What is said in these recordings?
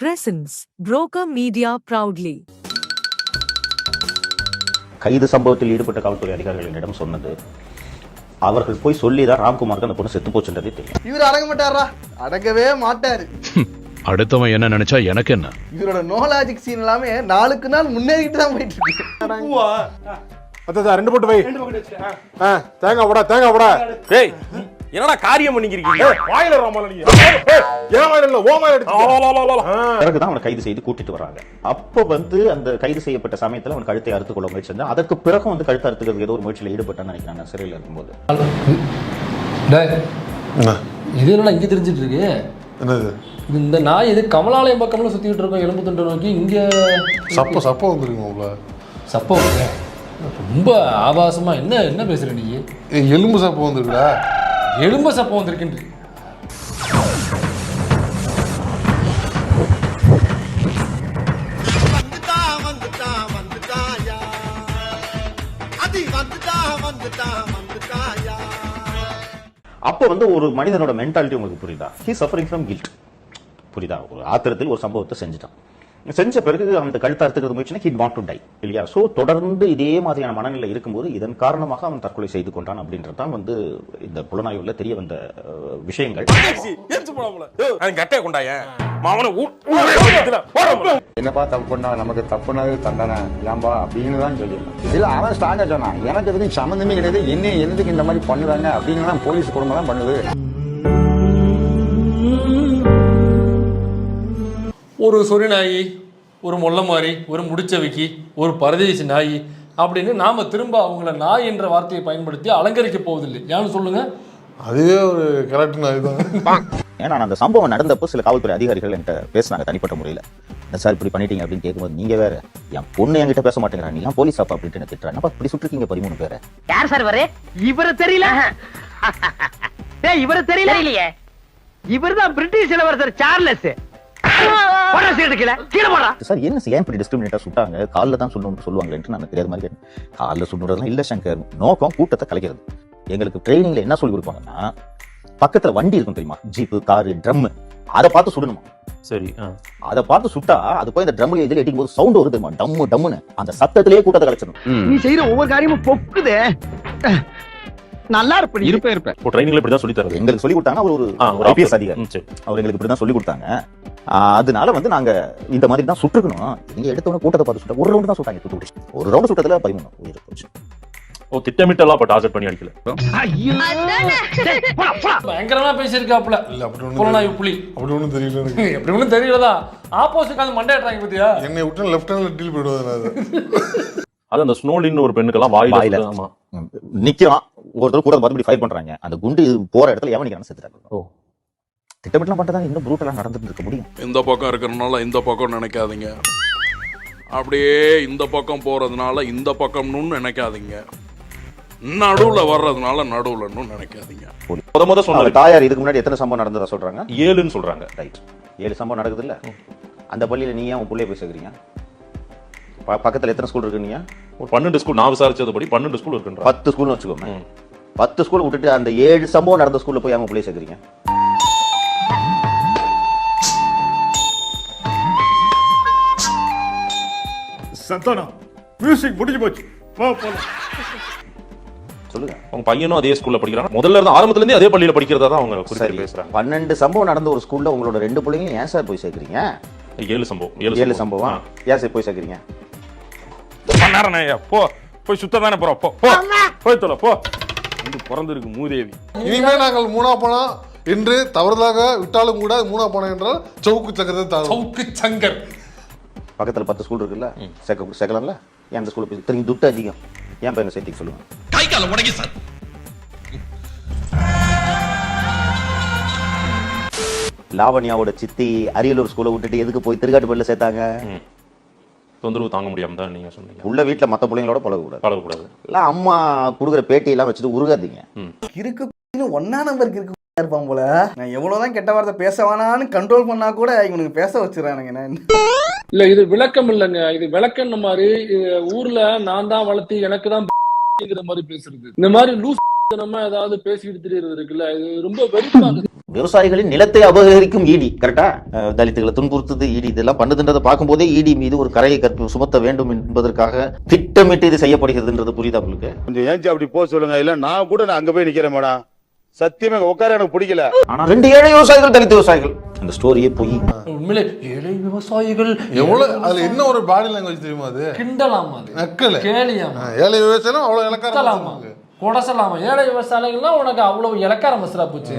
presents Broker Media proudly. கைது சம்பவத்தில் ஈடுபட்ட காவல்துறை அதிகாரிகள் என்னிடம் சொன்னது அவர்கள் போய் சொல்லி தான் ராம்குமாருக்கு அந்த பொண்ணு செத்து போச்சுன்றதே தெரியும் இவர் அடங்க மாட்டாரா அடங்கவே மாட்டாரு. அடுத்தவன் என்ன நினைச்சா எனக்கு என்ன? இவரோட நோலாஜிக் சீன் எல்லாமே நாளுக்கு நாள் முன்னேறிட்டு தான் போயிட்டு இருக்கு அதான் ரெண்டு போட்டு வை. ஆ, தேங்காய் போடா தேங்காய் போடா. டேய் என்னடா காரியம் பண்ணிக்கிறீங்க ஏய், வாயில ராமால நீ ஏய், ஏன் வாயில இல்ல ஓ வாயில அடிச்சு ஆ. பிறகுதான் அவனை கைது செய்து கூட்டிட்டு வராங்க அப்போ வந்து அந்த கைது செய்யப்பட்ட சமயத்துல அவன் கழுத்தை அறுத்துக் கொள்ள முயற்சி செஞ்சான் அதற்கு பிறகு வந்து கழுத்தை அறுத்துக்கிறது ஏதோ ஒரு முயற்சியில் ஈடுபட்டான்னு நினைக்கிறேன் நான் சிறையில் இருக்கும்போது. டேய், என்ன? இது என்னடா இங்கே தெரிஞ்சிட்டு இருக்கு? என்னது? இந்த நாய் இது கமலாலயம் பக்கம்ல சுத்திட்டு இருக்கோம் எலும்பு துண்டை நோக்கி இங்க சப்ப சப்ப வந்துருங்க உள்ள? சப்போ ரொம்ப ஆபாசமா. என்ன என்ன பேசுற நீ? ஏய், எலும்பு சப்ப வந்துருக்குடா. எலும்ப சப்பம் வந்திருக்கின்ற வந்துட்டான் வந்துட்டான் வந்துட்டாயா அதி வந்துட்டான் வந்துட்டான் வந்துட்டாயா அப்போ வந்து ஒரு மனிதனோட மென்டாலிட்டி உங்களுக்கு புரியுதா? ஹி சஃபரிங் ஃப்ரம் கில்ட் புரியுதா? ஒரு ஆத்திரத்தில் ஒரு சம்பவத்தை செஞ்சுட்டான். செஞ்ச பிறகு அந்த கழுத்தை அறுத்துக்கிறது முயற்சினா ஹி வாண்ட் டு டை இல்லையா? சோ தொடர்ந்து இதே மாதிரியான மனநிலை இருக்கும்போது இதன் காரணமாக அவன் தற்கொலை செய்து கொண்டான் அப்படின்றது தான் வந்து இந்த புலனாய்வுல தெரிய வந்த விஷயங்கள். என்னப்பா தப்பு பண்ணா? நமக்கு தப்புனது தண்டனை. ஏன்பா? அப்படின்னு தான் சொல்லிடணும் இல்ல அவன் ஸ்ட்ராங்கா சொன்னான். எனக்கு எதுக்கும் சம்மந்தமே கிடையாது. என்ன என்னதுக்கு இந்த மாதிரி பண்ணுறாங்க அப்படின்னு தான் போலீஸ் குடும்பம் தான் பண்ணுது. ஒரு சொறி நாய் ஒரு மொல்ல மாதிரி ஒரு முடிச்சவிக்கி ஒரு பரதேசி நாய் அப்படின்னு நாம திரும்ப அவங்கள நாய் என்ற வார்த்தையை பயன்படுத்தி அலங்கரிக்க போவதில்லை. ஏன்னு சொல்லுங்க? அதுவே ஒரு கரெக்ட் இதுதான் ஏன்னா நான் அந்த சம்பவம் நடந்தப்போ சில காவல்துறை அதிகாரிகள் என்கிட்ட பேசினாங்க தனிப்பட்ட முறையில். சார் இப்படி பண்ணிட்டீங்க அப்படின்னு கேட்கும்போது நீங்க வேற என் பொண்ணு என்கிட்ட பேச மாட்டேங்கிறா. நீ ஏன் போலீஸ் அப்பா அப்படின்ட்டு என்ன திட்டுறேன் அப்ப இப்படி சுட்டிருக்கீங்க பதிமூணு பேரை யார் சார் இவரு? இவரு தெரியல. டேய் இவரு தெரியல. இல்லையே இவர்தான் பிரிட்டிஷ் இளவரசர் சார்லஸ். சார் என்ன ஏன் இப்படி டிஸ்கிரிமினேட்டா சுட்டாங்க? காலில் தான் சொல்லணும்னு சொல்லுவாங்களேன்ட்டு நான் தெரியாத மாதிரி கேட்டேன். காலில் இல்ல சங்கர். நோக்கம் கூட்டத்தை கலைக்கிறது. எங்களுக்கு ட்ரைனிங்ல என்ன சொல்லி கொடுப்பாங்கன்னா பக்கத்துல வண்டி இருக்கும் தெரியுமா? ஜீப்பு காரு ட்ரம் அதை பார்த்து சுடணுமா? சரி அதை பார்த்து சுட்டா அது போய் இந்த ட்ரம்ல இதில் எட்டிக்கும் போது சவுண்ட் வருது தெரியுமா? டம்மு டம்முன்னு அந்த சத்தத்திலேயே கூட்டத்தை கலைச்சிடும் நீ செய்யற ஒவ்வொரு காரியமும் பொக்குதே. நல்லா இருப்ப இருப்ப இருப்ப இப்போ ட்ரைனிங்ல இப்படி தான் சொல்லி தரது. எங்களுக்கு சொல்லி கொடுத்தாங்க அவர் ஒரு ஐபிஎஸ் அதிகாரி. அவர் எங்களுக்கு இப்படி தான் சொல்லி கொடுத்தாங்க. அதனால வந்து நாங்க இந்த மாதிரி தான் சுட்டுக்கணும். நீங்க எடுத்தவொடனே கூட்டத்தை பார்த்து சுட்டா ஒரு ரவுண்டு தான் சுட்டாங்க தூத்துக்குடி. ஒரு ரவுண்டு சுட்டதுல பதிமூணு. உயிர் போச்சு. ஓ திட்டமிட்டெல்லாம் இப்போ டார்கெட் பண்ணி அடிக்கல. பயங்கரமா பேசியிருக்காப்புல. இல்ல அப்படி ஒண்ணு புலி அப்படி ஒண்ணும் தெரியல எனக்கு. எப்படி ஒன்றும் தெரியலதா ஆப்போசிட் அந்த மண்டையாட்டுறாங்க பத்தியா? என்னை விட்டு லெஃப்ட் ஹேண்ட்ல டீல் போயிடுவாரு அது. அந்த ஸ்னோலின்னு ஒரு பெண்ணுக்கெல்லாம் வாயில வாயில. நிக்கிறான். ஒருத்தர் கூட பார்த்து இப்படி ஃபைட் பண்றாங்க. அந்த குண்டு போற இடத்துல எவன் நிக்கிறான் செத்துறாங்க ஓ. திட்டமிட்டலாம் பண்ணிட்டு இன்னும் ப்ரூட்டலா நடந்துட்டு இருக்க முடியும். இந்த பக்கம் இருக்கிறனால இந்த பக்கம் நினைக்காதீங்க. அப்படியே இந்த பக்கம் போறதுனால இந்த பக்கம்னு நினைக்காதீங்க. நடுவுல வர்றதுனால நடுவுலன்னு நினைக்காதீங்க. முத முத சொன்னாரு தாயார் இதுக்கு முன்னாடி எத்தனை சம்பவம் நடந்ததா சொல்றாங்க? ஏழுன்னு சொல்றாங்க. ரைட் ஏழு சம்பவம் நடக்குது இல்ல அந்த பள்ளியில நீ ஏன் உன் பிள்ளைய போய் சேர்க்குறீங்க ப- பக்கத்துல எத்தனை ஸ்கூல் இருக்கு நீங்க ஒரு பன்னெண்டு ஸ்கூல் நான் விசாரிச்சதுபடி பன்னெண்டு ஸ்கூல் இருக்குன்ற பத்து ஸ்கூல்னு வச்சுக்கோங்க. பத்து ஸ்கூல் விட்டுட்டு அந்த ஏழு சம்பவம் நடந்த ஸ்கூல்ல போய் அவங்க பிள்ளைய சேர்க்குறீங்க சந்தானம் மியூசிக் முடிஞ்சு போச்சு. வா போலாம் சொல்லுங்க. அவங்க பையனும் அதே ஸ்கூல்ல படிக்கிறாங்க முதல்ல இருந்து ஆரம்பத்துல இருந்தே அதே பள்ளியில படிக்கிறதா தான் அவங்க சரி. குறிப்பிட்டு பேசுறாங்க. பன்னெண்டு சம்பவம் நடந்த ஒரு ஸ்கூல்ல உங்களோட ரெண்டு பிள்ளைங்க ஏன் சார் போய் சேர்க்குறீங்க? ஏழு சம்பவம். ஏழு சம்பவம். ஏன் சார் போய் சேர்க்குறீங்க? நேரம். போ. போய் சுத்த தானே போறோம். போ போ. போய் தொலை போ. பிறந்திருக்கு மூதேவி. இனிமே நாங்கள் மூணா பணம் என்று தவறுதலாக விட்டாலும் கூட மூணா பணம் என்றால் சவுக்கு சக்கரத்தை தாரும். சவுக்கு சங்கர். பக்கத்துல பத்து ஸ்கூல் இருக்குல்ல சேர்க்க சேர்க்கலாம்ல? ஏன் அந்த ஸ்கூலில் திரும்பி துட்டு அதிகம். ஏன் பையனை சேர்த்திக்க சொல்லுங்க கை கால உடங்கி சார். லாவண்யாவோட சித்தி அரியலூர் ஸ்கூலை விட்டுட்டு எதுக்கு போய் திருக்காட்டுப்பள்ளியில் சேர்த்தாங்க? தொந்தரவு தாங்க முடியாம தான் நீங்க சொன்னீங்க. உள்ள வீட்டுல மத்த பிள்ளைங்களோட பழகக்கூடாது. பழகக்கூடாது. இல்ல அம்மா கொடுக்குற பேட்டியெல்லாம் வச்சுட்டு உருகாதீங்க. இருக்கு ஒன்னா நம்பருக்கு இருக்கு. இருப்பான் போல. நான் எவ்வளவுதான் கெட்ட வார்த்தை பேச வேணான்னு கண்ட்ரோல் பண்ணா கூட இவனுக்கு பேச வச்சிடறானுங்க நான் இல்ல இது விளக்கம் இல்லைங்க. இது விளக்கம் மாதிரி ஊர்ல நான் தான் வளர்த்து எனக்கு தான் மாதிரி பேசுறது. இந்த மாதிரி லூஸ் நம்ம ஏதாவது பேசிக்கிட்டு தெரியறது இருக்குல்ல இது ரொம்ப வெறுப்பாகுது விவசாயிகளின் நிலத்தை அபகரிக்கும் ஈடி கரெக்டா தலித்துகளை துன்புறுத்துது ஈடி இதெல்லாம் பண்ணுதுன்றதை பார்க்கும்போதே ஈடி மீது ஒரு கரையை கற்பு சுமத்த வேண்டும் என்பதற்காக திட்டமிட்டு இது செய்யப்படுகிறதுன்றது புரியுதா உங்களுக்கு? கொஞ்சம் ஏஞ்சி அப்படி போக சொல்லுங்க. இல்ல நான் கூட நான் அங்க போய் நிக்கிறேன் மேடம். சத்தியமா உட்கார எனக்கு பிடிக்கல. ஆனா ரெண்டு ஏழை விவசாயிகள் தலித் விவசாயிகள். அந்த ஸ்டோரியே பொய். உண்மையிலே ஏழை விவசாயிகள் எவ்வளவு அதுல என்ன ஒரு பாடி லாங்குவேஜ் தெரியுமா அது? கிண்டலாமா அது? நக்கல. கேலியாமா? ஏழை விவசாயம் அவ்வளவு இலக்காரமா. கொடசலாமா? ஏழை விவசாயிகள்லாம் உனக்கு அவ்வளவு இலக்கார மசரா போச்சு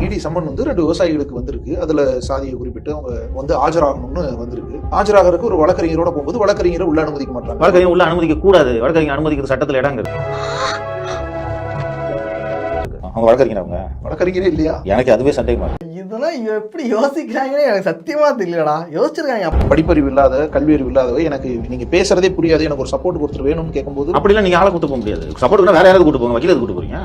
இடி சம்மன் வந்து ரெண்டு விவசாயிகளுக்கு வந்திருக்கு. அதுல சாதியை குறிப்பிட்டு அவங்க வந்து ஆஜராகணும்னு வந்திருக்கு. ஆஜராகிறதுக்கு ஒரு வழக்கறிஞரோட போகும்போது வழக்கறிஞரை உள்ள அனுமதிக்க மாட்டாங்க. வழக்கறிஞர் உள்ள அனுமதிக்க கூடாது வழக்கறிஞர் அனுமதிக்கிறது சட்டத்தில் இடம் இருக்கு. அவங்க வழக்கறிஞர் அவங்க வழக்கறிஞரே இல்லையா? எனக்கு அதுவே சந்தேகமா இதெல்லாம் எப்படி யோசிக்கிறாங்கன்னு எனக்கு சத்தியமா தெரியலடா. யோசிச்சிருக்காங்க படிப்பறிவு இல்லாத கல்வி அறிவு இல்லாதவ எனக்கு நீங்க பேசுறதே புரியாது எனக்கு ஒரு சப்போர்ட் கொடுத்துரு வேணும்னு கேட்கும்போது அப்படிலாம் நீங்க ஆளை கூட்டு போக முடியாது. சப்போர்ட் வேற யாராவது கூட்டு போங்க வக்கீல கூட்டு போறீங்க?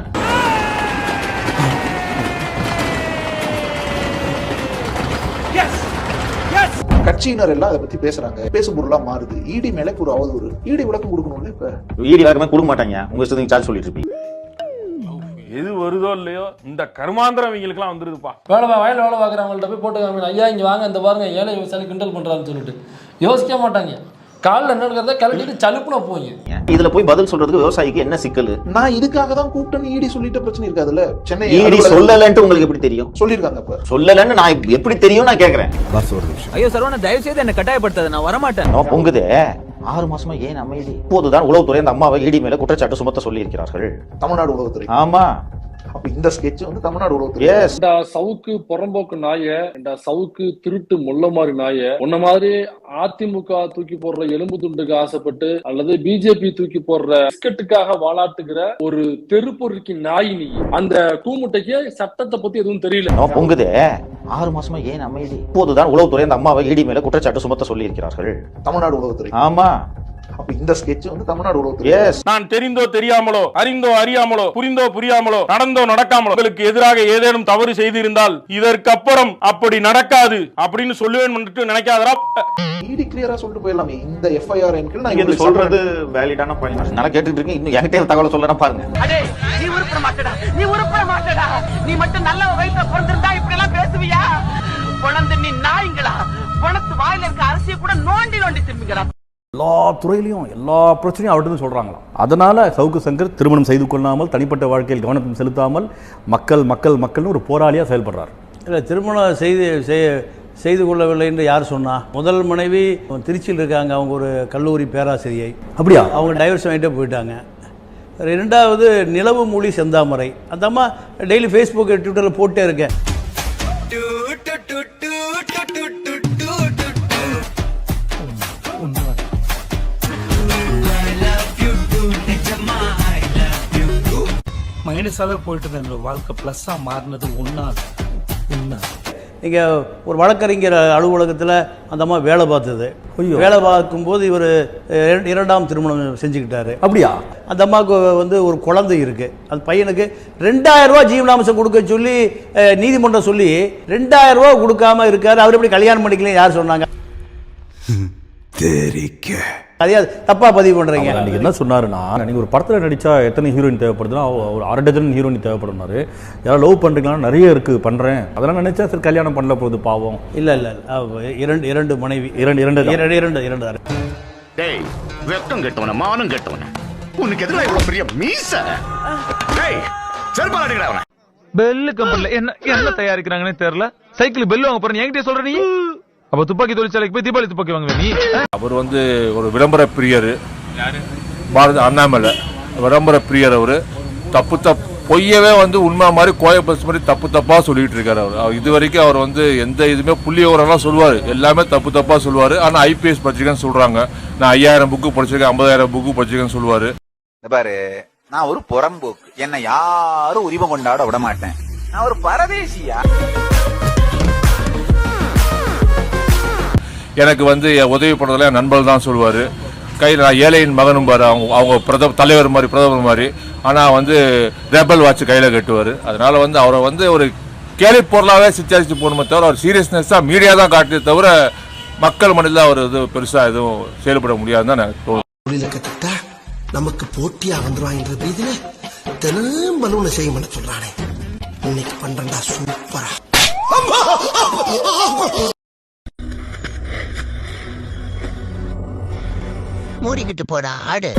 கட்சியினர் எல்லாம் அதை பத்தி பேசுறாங்க. பேசும் பொருளா மாறுது. இடி மேல ஒரு அவதூறு. இடி விளக்கம் கொடுக்கணும்ல இப்ப? ஈடி வேகமே கொடுக்க மாட்டாங்க. உங்க இஷ்டத்துக்கு சார்ஜ் சொல்லிட்டு இருப்பீங்க. எது வருதோ இல்லையோ இந்த கருமாந்திரம் இவங்களுக்குலாம் வந்துருதுப்பா. வேலை வயல்ல வேலை பார்க்குறவங்கள்ட்ட போய் போட்டு ஐயா இங்கே வாங்க இந்த பாருங்க ஏழை விவசாயி கிண்டல் பண்ணுறான்னு சொல்லிட்டு. யோசிக்க மாட்டாங்க. காலில் என்னங்கிறத கழட்டிட்டு சலுப்புன போய் இதுல போய் பதில் சொல்றதுக்கு விவசாயிக்கு என்ன சிக்கல்? நான் இதுக்காக தான் கூப்பிட்டேன்னு இடி சொல்லிட்ட பிரச்சனை இருக்காதுல்ல? சென்னை ஈடி சொல்லலன்ட்டு உங்களுக்கு எப்படி தெரியும்? சொல்லியிருக்காங்க இப்ப சொல்லலன்னு நான் எப்படி தெரியும் நான் கேக்குறேன். ஐயோ சரவண தயவு செய்து என்ன கட்டாயப்படுத்தாத நான் வரமாட்டேன். பொங்குதே. ஆறு மாசமா ஏன் அமைதி? இப்போதுதான் உளவுத்துறை அந்த அம்மாவை ஈடி மேல குற்றச்சாட்டு சுமத்த சொல்லி இருக்கிறார்கள் தமிழ்நாடு உளவுத்துறை. ஆமா. அப்ப இந்த ஸ்கெட்ச் வந்து தமிழ்நாடு இந்த சவுக்கு புறம்போக்கு நாய இந்த சவுக்கு திருட்டு முள்ள மாதிரி நாய உன்ன மாதிரி அதிமுக தூக்கி போடுற எலும்பு துண்டுக்கு ஆசைப்பட்டு அல்லது பிஜேபி தூக்கி போடுற பிஸ்கட்டுக்காக வாலாட்டுகிற ஒரு தெருப்பொருக்கி நாய் நீ. அந்த கூமுட்டைக்கு சட்டத்தை பத்தி எதுவும் தெரியல. பொங்குதே. ஆறு மாசமா ஏன் அமைதி? இப்போதுதான் உளவுத்துறை அந்த அம்மாவை ஈடி மேல குற்றச்சாட்டு சுமத்த சொல்லி இருக்கிறார்கள் தமிழ்நாடு உளவுத்துறை. ஆமா. அப்ப இந்த ஸ்கெட்ச் வந்து தமிழ்நாடு எஸ் நான் தெரிந்தோ தெரியாமலோ அறிந்தோ அறியாமலோ புரிந்தோ புரியாமலோ நடந்தோ நடக்காமலோ உங்களுக்கு எதிராக ஏதேனும் தவறு செய்திருந்தால் இதற்கப்புறம் அப்படி நடக்காது அப்படின்னு சொல்லுவேன் நினைக்காதரா இடி கிளியரா சொல்லிட்டு போயிடலாமே. இந்த எஃப்ஐஆர் என்கிட்ட நான் இது சொல்றது வேலிடான பாயிண்ட் நல்லா கேட்டுட்டு இருக்கீங்க. இன்னும் என்கிட்ட தகவலை சொல்லணும் பாருங்க. அடே நீ உருப்பட மாட்டடா. நீ உருப்பட மாட்டடா. நீ மட்டும் நல்ல வயிற்றுல பிறந்திருந்தா இப்படி எல்லாம் பேசுவியா? குழந்தை நீ நாய்ங்களா? பணத்து வாயில இருக்க அரிசியை கூட நோண்டி நோண்டி திரும்பிக்கிறா எல்லா துறையிலையும் எல்லா பிரச்சனையும் அவர்கிட்ட சொல்றாங்களாம். அதனால சவுக்கு சங்கர் திருமணம் செய்து கொள்ளாமல் தனிப்பட்ட வாழ்க்கையில் கவனம் செலுத்தாமல் மக்கள் மக்கள் மக்கள்னு ஒரு போராளியா செயல்படுறார். இல்லை திருமணம் செய்து செய்- செய்து கொள்ளவில்லை என்று யார் சொன்னா? முதல் மனைவி திருச்சியில் இருக்காங்க அவங்க ஒரு கல்லூரி பேராசிரியை. அப்படியா? அவங்க டைவர்ஸ் வாங்கிட்டு போயிட்டாங்க. ரெண்டாவது நிலவு மொழி செந்தாமரை. அந்த அம்மா டெய்லி ஃபேஸ்புக் ட்விட்டரில் போட்டே இருக்கேன். மைனஸாவே போயிட்டு இருந்த என்னோட வாழ்க்கை பிளஸ்ஸா மாறினது ஒன்னாது உண்மை இங்கே ஒரு வழக்கறிஞர் அலுவலகத்தில் அந்த அம்மா வேலை பார்த்தது. வேலை பார்க்கும்போது இவர் இரண்டாம் திருமணம் செஞ்சுக்கிட்டாரு. அப்படியா? அந்த அம்மாவுக்கு வந்து ஒரு குழந்தை இருக்கு. அந்த பையனுக்கு ரெண்டாயிரம் ரூபாய் ஜீவனாம்சம் கொடுக்க சொல்லி நீதிமன்றம் சொல்லி ரெண்டாயிரம் ரூபாய் கொடுக்காம இருக்காரு. அவர் எப்படி கல்யாணம் பண்ணிக்கலாம் யார் சொன்னாங்க? அதையா தப்பா பதிவு பண்றீங்க. அன்னைக்கு என்ன சொன்னாருன்னா நீங்க ஒரு படத்துல நடிச்சா எத்தனை ஹீரோயின் தேவைப்படுதுன்னா அவ- ஒரு அரை டஜன் ஹீரோயின் தேவைப்படுனாரு யாராவது லவ் பண்றீங்களா நிறைய இருக்கு பண்றேன். அதெல்லாம் நினைச்சா சரி கல்யாணம் பண்ணல போகுது பாவம். இல்ல இல்ல இரண்டு இரண்டு மனைவி. இரண்டு இரண்டு. இரண்டு இரண்டு இரண்டு டேய் வெக்கம் கெட்டவன மானம் கெட்டவன. உனக்கு எதிராக இவ்வளவு பெரிய மீச? டேய் செருப்பால் அடிக்கடா அவன. பெல்லு கம்பெனில என்ன என்ன தயாரிக்கிறாங்கன்னு தெரியல. சைக்கிள் பெல் வாங்க போறேன் என்கிட்ட சொல்ற நீ? அப்ப துப்பாக்கி தொழிற்சாலைக்கு போய் தீபாவளி துப்பாக்கி வாங்குவ நீ? அவர் வந்து ஒரு விளம்பர பிரியர். பாரத அண்ணாமலை. விளம்பர பிரியர் அவர். தப்பு தப்பு பொய்யவே வந்து உண்மை மாதிரி கோய பஸ் மாதிரி தப்பு தப்பா சொல்லிட்டு இருக்காரு அவர். அவர் இது வரைக்கும் அவர் வந்து எந்த இதுவுமே புள்ளி விவரம்லாம் சொல்லுவார். எல்லாமே தப்பு தப்பா சொல்லுவார். ஆனால் ஐபிஎஸ் படிச்சிருக்கேன்னு சொல்றாங்க. நான் ஐயாயிரம் புக்கு படிச்சிருக்கேன் ஐம்பதாயிரம் புக்கு படிச்சிருக்கேன்னு சொல்லுவார். பாரு நான் ஒரு புறம்போக்கு. என்னை யாரும் உரிமை கொண்டாட விட மாட்டேன். நான் ஒரு பரதேசியா. எனக்கு வந்து உதவி பண்ணுறதுல என் நண்பர்கள் தான் சொல்லுவார். கையில் நான் ஏழையின் மகனும் பாரு அவங்க அவங்க பிரத தலைவர் மாதிரி பிரதமர் மாதிரி. ஆனால் வந்து ரெபல் வாட்ச் கையில் கட்டுவார். அதனால் வந்து அவரை வந்து ஒரு கேலி பொருளாகவே சித்தரிச்சு போகணுமே தவிர அவர் சீரியஸ்னஸ்ஸாக மீடியா தான் காட்டுதே தவிர மக்கள் மனதில் அவர் இது பெருசாக எதுவும் செயல்பட முடியாதுன்னு தான் எனக்கு நமக்கு போட்டியாக வந்துருவாங்கன்ற இதுல? தினம் பலூனை செய்ய சொல்கிறானே இன்னைக்கு பண்றா சூப்பரா. மூடிக்கிட்டு போடா ஆடு